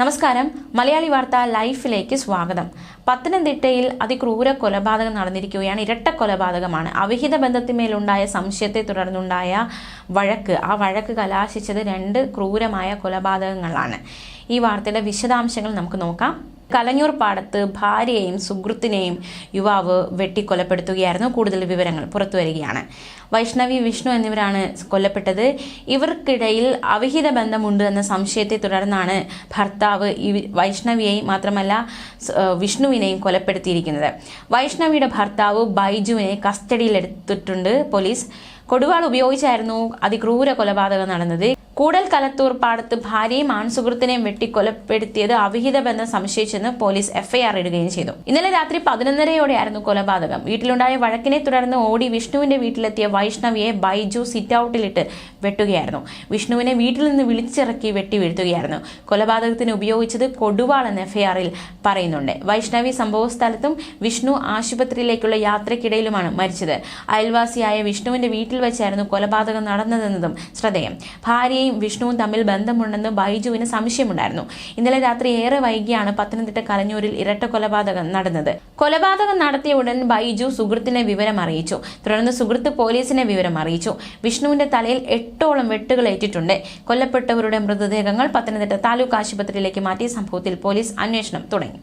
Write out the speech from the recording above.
നമസ്കാരം. മലയാളി വാർത്ത ലൈഫിലേക്ക് സ്വാഗതം. പത്തനംതിട്ടയിൽ അതിക്രൂര കൊലപാതകം നടന്നിരിക്കുകയാണ്. ഇരട്ട കൊലപാതകമാണ്. അവിഹിത ബന്ധത്തിന്മേലുണ്ടായ സംശയത്തെ തുടർന്നുണ്ടായ വഴക്ക്. ആ വഴക്ക് കലാശിച്ചത് രണ്ട് ക്രൂരമായ കൊലപാതകങ്ങളാണ്. ഈ വാർത്തയുടെ വിശദാംശങ്ങൾ നമുക്ക് നോക്കാം. കലഞ്ഞൂർ പാടത്ത് ഭാര്യയെയും സുഹൃത്തിനെയും യുവാവ് വെട്ടിക്കൊലപ്പെടുത്തുകയായിരുന്നു. കൂടുതൽ വിവരങ്ങൾ പുറത്തു വരികയാണ് വൈഷ്ണവി വിഷ്ണു എന്നിവരാണ് കൊല്ലപ്പെട്ടത്. ഇവർക്കിടയിൽ അവിഹിത ബന്ധമുണ്ട് എന്ന സംശയത്തെ തുടർന്നാണ് ഭർത്താവ് ഈ വൈഷ്ണവിയെയും മാത്രമല്ല വിഷ്ണുവിനെയും കൊലപ്പെടുത്തിയിരിക്കുന്നത്. വൈഷ്ണവിയുടെ ഭർത്താവ് ബൈജുവിനെ കസ്റ്റഡിയിലെടുത്തിട്ടുണ്ട് പോലീസ്. കൊടുവാൾ ഉപയോഗിച്ചായിരുന്നു അതിക്രൂര കൊലപാതകം നടന്നത്. കൂടൽ കലത്തൂർ പാടത്ത് ഭാര്യയും ആൺസുഹൃത്തിനെയും വെട്ടിക്കൊലപ്പെടുത്തിയത് അവിഹിത ബന്ധം സംശയിച്ചെന്ന് പോലീസ് എഫ്ഐആർ ഇടുകയും ചെയ്തു. ഇന്നലെ രാത്രി പതിനൊന്നരയോടെയായിരുന്നു കൊലപാതകം. വീട്ടിലുണ്ടായ വഴക്കിനെ തുടർന്ന് ഓടി വിഷ്ണുവിന്റെ വീട്ടിലെത്തിയ വൈഷ്ണവിയെ ബൈജു സിറ്റ് ഔട്ടിലിട്ട് വെട്ടുകയായിരുന്നു. വിഷ്ണുവിനെ വീട്ടിൽ നിന്ന് വിളിച്ചിറക്കി വെട്ടി വീഴ്ത്തുകയായിരുന്നു കൊലപാതകത്തിന് ഉപയോഗിച്ചത് കൊടുവാൾ എന്ന് എഫ്ഐആറിൽ പറയുന്നുണ്ട്. വൈഷ്ണവി സംഭവ സ്ഥലത്തും വിഷ്ണു ആശുപത്രിയിലേക്കുള്ള യാത്രക്കിടയിലുമാണ് മരിച്ചത്. അയൽവാസിയായ വിഷ്ണുവിന്റെ വീട്ടിൽ വെച്ചായിരുന്നു കൊലപാതകം നടന്നതെന്നതും ശ്രദ്ധേയം. ഭാര്യയും വിഷ്ണുവും തമ്മിൽ ബന്ധമുണ്ടെന്ന് ബൈജുവിന് സംശയമുണ്ടായിരുന്നു. ഇന്നലെ രാത്രി ഏറെ വൈകിയാണ് പത്തനംതിട്ട കലഞ്ഞൂരിൽ ഇരട്ട കൊലപാതകം നടന്നത്. കൊലപാതകം നടത്തിയ ഉടൻ ബൈജു സുഹൃത്തിനെ വിവരം അറിയിച്ചു. തുടർന്ന് സുഹൃത്ത് പോലീസിനെ വിവരം അറിയിച്ചു. വിഷ്ണുവിന്റെ തലയിൽ എട്ടോളം വെട്ടുകൾ ഏറ്റിട്ടുണ്ട്. കൊല്ലപ്പെട്ടവരുടെ മൃതദേഹങ്ങൾ പത്തനംതിട്ട താലൂക്ക് ആശുപത്രിയിലേക്ക് മാറ്റിയ സംഭവത്തിൽ പോലീസ് അന്വേഷണം തുടങ്ങി.